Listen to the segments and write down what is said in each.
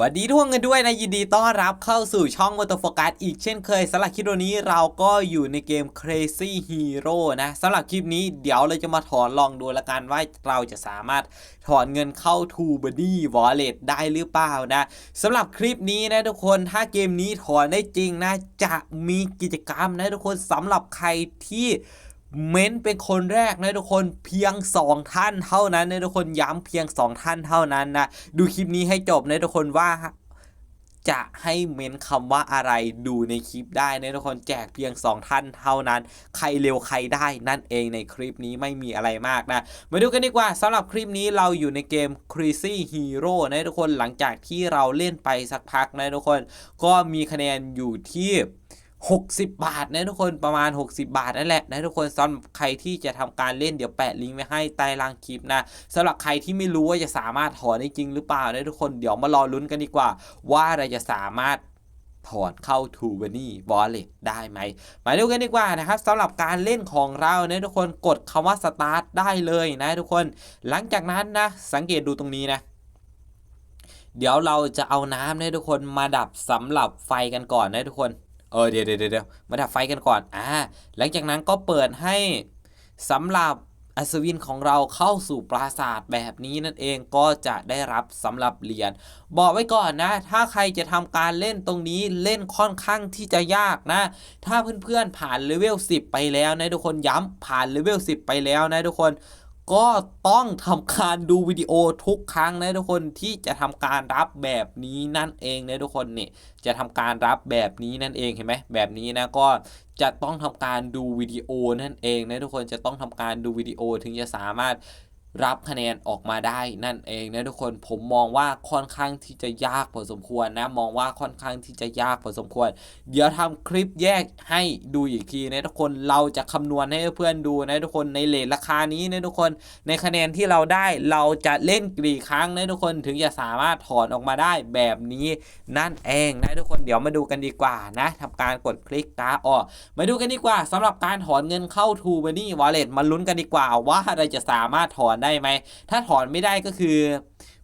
วัสดีทุกคนกันด้วยนะยินดีต้อนรับเข้าสู่ช่องมอเตอร์โฟกัสอีกเช่นเคยสำหรับคลิปวันนี้เราก็อยู่ในเกม Crazy Hero นะสำหรับคลิปนี้เดี๋ยวเราจะมาถอนลองดูละกันว่าเราจะสามารถถอนเงินเข้า t o b u d d y Wallet ได้หรือเปล่านะสำหรับคลิปนี้นะทุกคนถ้าเกมนี้ถอนได้จริงนะจะมีกิจกรรมนะทุกคนสำหรับใครที่ เม้นเป็นคนแรกนะทุกคนเพียง 2 ท่านเท่านั้นนะทุกคนย้ำเพียง 2 ท่านเท่านั้นนะดูคลิปนี้ให้จบนะทุกคนว่าจะให้เม้นคำว่าอะไรดูในคลิปได้นะทุกคนแจกเพียง 2 ท่านเท่านั้น ใครเร็วใครได้นั่นเองในคลิปนี้ไม่มีอะไรมากนะ มาดูกันดีกว่าสำหรับคลิปนี้เราอยู่ในเกม Crazy Hero นะทุกคนหลังจากที่เราเล่นไปสักพักนะทุกคน ก็มีคะแนนอยู่ที่ 60 บาทนะทุกคนประมาณ 60 บาทนั่นแหละนะทุกคนสำหรับใครที่จะทำการเล่นเดี๋ยวแปะลิงก์ไว้ให้ใต้ล่างคลิปนะสำหรับใครที่ไม่รู้ว่าจะสามารถถอนได้จริงหรือเปล่านะทุกคนเดี๋ยวมารอลุ้นกันดีกว่า ว่าเราจะสามารถถอนเข้า t ูบ n นี่ Wallet ได้ไหม มาดูกันดีกว่านะครับสำหรับการเล่นของเรานะทุกคนกดคำว่า start ได้เลยนะทุกคน หลังจากนั้นนะ สังเกตดูตรงนี้นะ เดี๋ยวเราจะเอาน้ำนะทุกคนมาดับสำหรับไฟกันก่อนนะทุกคน เออเดี๋ยวเดี๋ยวเดี๋ยวมาดับไฟกันก่อนอ่าหลังจากนั้นก็เปิดให้สำหรับอัศวินของเราเข้าสู่ปราสาทแบบนี้นั่นเองก็จะได้รับสำหรับเหรียญบอกไว้ก่อนนะ ถ้าใครจะทำการเล่นตรงนี้เล่นค่อนข้างที่จะยากนะ ถ้าเพื่อนๆผ่านเลเวล10 ไปแล้วนะทุกคนย้ำผ่านเลเวล10 ไปแล้วนะทุกคน ก็ต้องทำการดูวิดีโอทุกครั้งนะทุกคนที่จะทำการรับแบบนี้นั่นเองนะทุกคนเนี่ยจะทำการรับแบบนี้นั่นเองเห็นไหมแบบนี้นะก็จะต้องทำการดูวิดีโอนั่นเองนะทุกคนจะต้องทำการดูวิดีโอถึงจะสามารถ รับคะแนนออกมาได้นั่นเองนะทุกคนผมมองว่าค่อนข้างที่จะยากพอสมควรนะมองว่าค่อนข้างที่จะยากพอสมควร เดี๋ยวทำคลิปแยกให้ดูอีกทีนะทุกคนเราจะคำนวณให้เพื่อนดูนะทุกคนในเลทราคานี้นะทุกคนในคะแนนที่เราได้เราจะเล่นกี่ครั้งนะทุกคนถึงจะสามารถถอนออกมาได้แบบนี้นั่นเองนะทุกคนเดี๋ยวมาดูกันดีกว่านะทำการกดคลิกกาออก มาดูกันดีกว่าสำหรับการถอนเงินเข้า t ูบ o นี่วอลเล็ตมาลุ้นกันดีกว่าว่าเราจะสามารถถอนได้ได้ไหม ถ้าถอนไม่ได้ก็คือ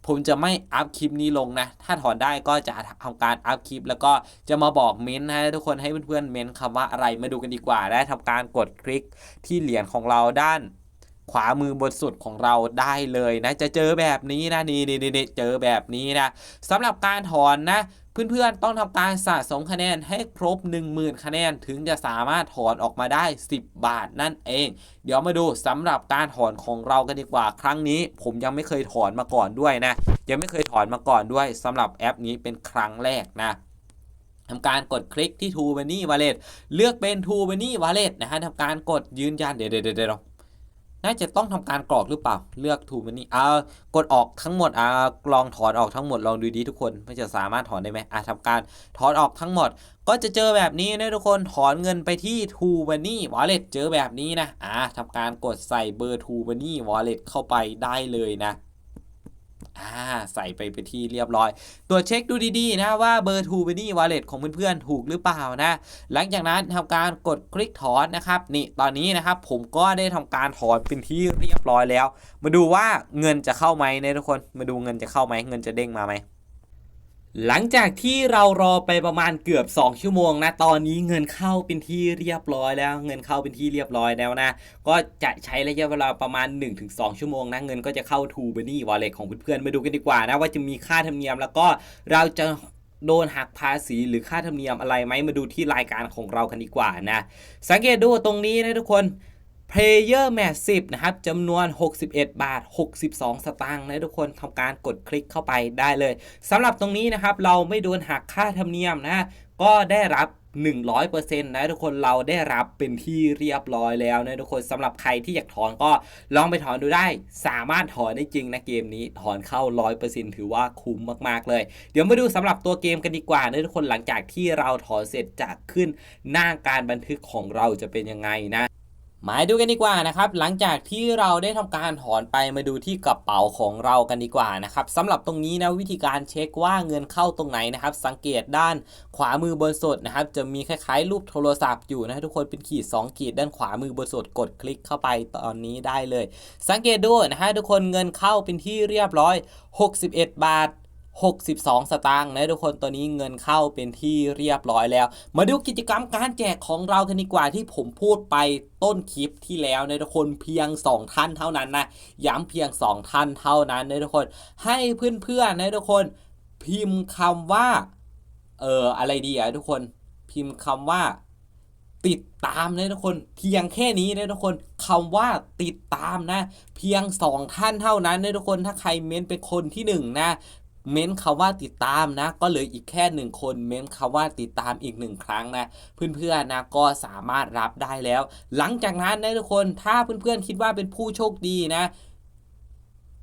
ผมจะไม่อัพคลิปนี้ลงนะ ถ้าถอนได้ก็จะทำการอัพคลิป แล้วก็จะมาบอกเม้นต์ให้ทุกคนให้เพื่อนๆเม้นต์คำว่าอะไรมาดูกันดีกว่าได้ทำการกดคลิกที่เหรียญของเราด้านขวามือบนสุดของเราได้เลยนะ จะเจอแบบนี้นะนี่นี่นี่เจอแบบนี้นะสำหรับการถอนนะ เพื่อนๆ ต้องทำการสะสมคะแนนให้ครบ 10,000 คะแนนถึงจะสามารถถอนออกมาได้ 10 บาทนั่นเอง เดี๋ยวมาดูสำหรับการถอนของเรากันดีกว่า ครั้งนี้ผมยังไม่เคยถอนมาก่อนด้วยนะ ยังไม่เคยถอนมาก่อนด้วยสำหรับแอปนี้เป็นครั้งแรกนะทำการกดคลิกที่ t ูบ o นี่วอลเล็ตเลือกเป็น t ูบ o นี่วอลเล็ตนะฮะทำการกดยืนยันเดี๋ยวเดี๋ยวเดี๋ยว น่าจะต้องทำการกรอกหรือเปล่า เลือก t ูบ o นี่อ่ากดออกทั้งหมดอ่าลองถอนออกทั้งหมดลองดูดีทุกคนมันจะสามารถถอนได้ไหมอ่าทำการถอนออกทั้งหมด ก็จะเจอแบบนี้นะทุกคนถอนเงินไปที่ t ูบ o นี่วอลเล็ตเจอแบบนี้นะอ่าทำการกดใส่เบอร์ t ูบ o นี่วอลเล็ตเข้าไปได้เลยนะ อ่าใส่ไปไปนที่เรียบร้อย ตัวจเช็คดูดีๆนะว่าเบอร์ t ูบนี่วอลเล็ตของเพื่อนๆ ถูกหรือเปล่านะ หลังจากนั้นทำการกดคลิกถอนนะครับ นี่ตอนนี้นะครับผมก็ได้ทำการถอนเป็นที่เรียบร้อยแล้ว มาดูว่าเงินจะเข้าไหมนะทุกคน มาดูเงินจะเข้าไหมเงินจะเด้งมาไหม หลังจากที่เรารอไปประมาณเกือบ 2 ชั่วโมงนะ ตอนนี้เงินเข้าเป็นที่เรียบร้อยแล้ว เงินเข้าเป็นที่เรียบร้อยแล้วนะ ก็จะใช้ระยะเวลาประมาณ 1-2 ชั่วโมงนะ เงินก็จะเข้า t ูบ o นี่วอลเล็ตของเพื่อนๆ มาดูกันดีกว่านะว่าจะมีค่าธรรมเนียมแล้วก็เราจะโดนหักภาษีหรือค่าธรรมเนียมอะไรไหมมาดูที่รายการของเรากันดีกว่านะ สังเกตดูตรงนี้นะทุกคน Player Match 10 นะครับจำนวน 61 บาท 62 สตางค์นะทุกคนทำการกดคลิกเข้าไปได้เลยสำหรับตรงนี้นะครับ เราไม่โดนหักค่าธรรมเนียมนะก็ได้รับ 100%นะทุกคนเราได้รับเป็นที่เรียบร้อยแล้วนะทุกคนสำหรับใครที่อยากถอนก็ลองไปถอนดูได้ สามารถถอนได้จริงนะเกมนี้ถอนเข้า 100%ถือว่าคุ้มมากๆเลย เดี๋ยวมาดูสำหรับตัวเกมกันดีกว่านะทุกคนหลังจากที่เราถอนเสร็จจะขึ้นหน้าการบันทึกของเราจะเป็นยังไงนะ มาดูกันดีกว่านะครับ หลังจากที่เราได้ทำการถอนไปมาดูที่กระเป๋าของเรากันดีกว่านะครับสำหรับตรงนี้นะวิธีการเช็คว่าเงินเข้าตรงไหนนะครับ สังเกตด้านขวามือบนสุดนะครับ จะมีคล้ายๆรูปโทรศัพท์อยู่นะทุกคนเป็นขีด 2 ขีดด้านขวามือบนสุดกดคลิกเข้าไปตอนนี้ได้เลย สังเกตดูนะฮะทุกคนเงินเข้าเป็นที่เรียบร้อย 61 บาท 62 สตางค์นะทุกคนตัวนี้เงินเข้าเป็นที่เรียบร้อยแล้ว มาดูกิจกรรมการแจกของเรากันดีกว่าที่ผมพูดไปต้นคลิปที่แล้วนะทุกคนเพียง 2 ท่านเท่านั้นนะย้ำเพียง 2 ท่านเท่านั้นนะทุกคน ให้เพื่อนๆนะทุกคน พิมพ์คำว่าเอออะไรดีอะทุกคนพิมพ์คำว่าติดตามนะทุกคนเพียงแค่นี้นะทุกคนคำว่าติดตามนะ เพียงสองท่านเท่านั้นนะทุกคนถ้าใครเม้นเป็นคนที่หนึ่งนะ เม้นคำว่าติดตามนะ ก็เหลืออีกแค่หนึ่งคน เม้นคำว่าติดตามอีกหนึ่งครั้งนะ เพื่อนๆนะก็สามารถรับได้แล้ว หลังจากนั้นนะทุกคนถ้าเพื่อนๆคิดว่าเป็นผู้โชคดีนะ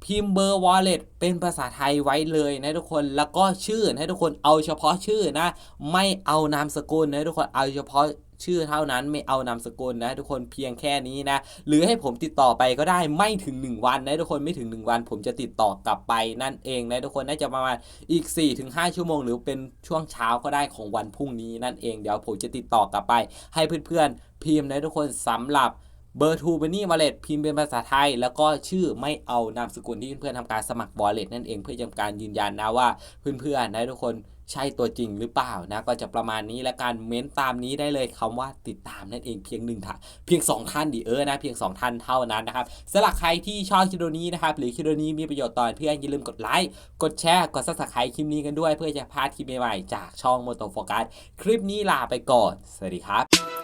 พิมพ์เบอร์ wallet เป็นภาษาไทยไว้เลยนะทุกคน แล้วก็ชื่อนะทุกคน เอาเฉพาะชื่อนะ ไม่เอานามสกุลนะทุกคน เอาเฉพาะ ชื่อเท่านั้นไม่เอานามสกุลนะ ทุกคนเพียงแค่นี้นะ หรือให้ผมติดต่อไปก็ได้ไม่ถึง 1 วันนะทุกคนไม่ถึง 1 วัน ผมจะติดต่อกลับไปนั่นเองนะทุกคนน่าจะประมาณอีก 4-5 ชั่วโมง หรือเป็นช่วงเช้าก็ได้ของวันพรุ่งนี้นั่นเองเดี๋ยวผมจะติดต่อกลับไป ให้เพื่อนๆพิมพ์นะทุกคนสำหรับเบอร์ทูเบนี่วอลเล็ตพิมพ์เป็นภาษาไทย แล้วก็ชื่อไม่เอานามสกุลที่เพื่อนๆทำการสมัครวอลเล็ตนั่นเองเพื่อทำการยืนยันนะว่าเพื่อนๆนะทุกคน ใช่ตัวจริงหรือเปล่านะก็จะประมาณนี้และการเม้นตามนี้ได้เลยคำว่าติดตามนั่นเองเพียงหนึ่งท่านเพียง 2 ท่านดีเออนะเพียง 2 ท่านเท่านั้นนะครับสำหรับใครที่ชอบคลิปนี้นะครับหรือคลิปนี้มีประโยชน์ตอนเพื่อนอย่าลืมกดไลค์กดแชร์กดซับสไครต์คลิปนี้กันด้วย เพื่อจะพลาดคลิปใหม่ๆจากช่องโมโตโฟกัสคลิปนี้ลาไปก่อน สวัสดีครับ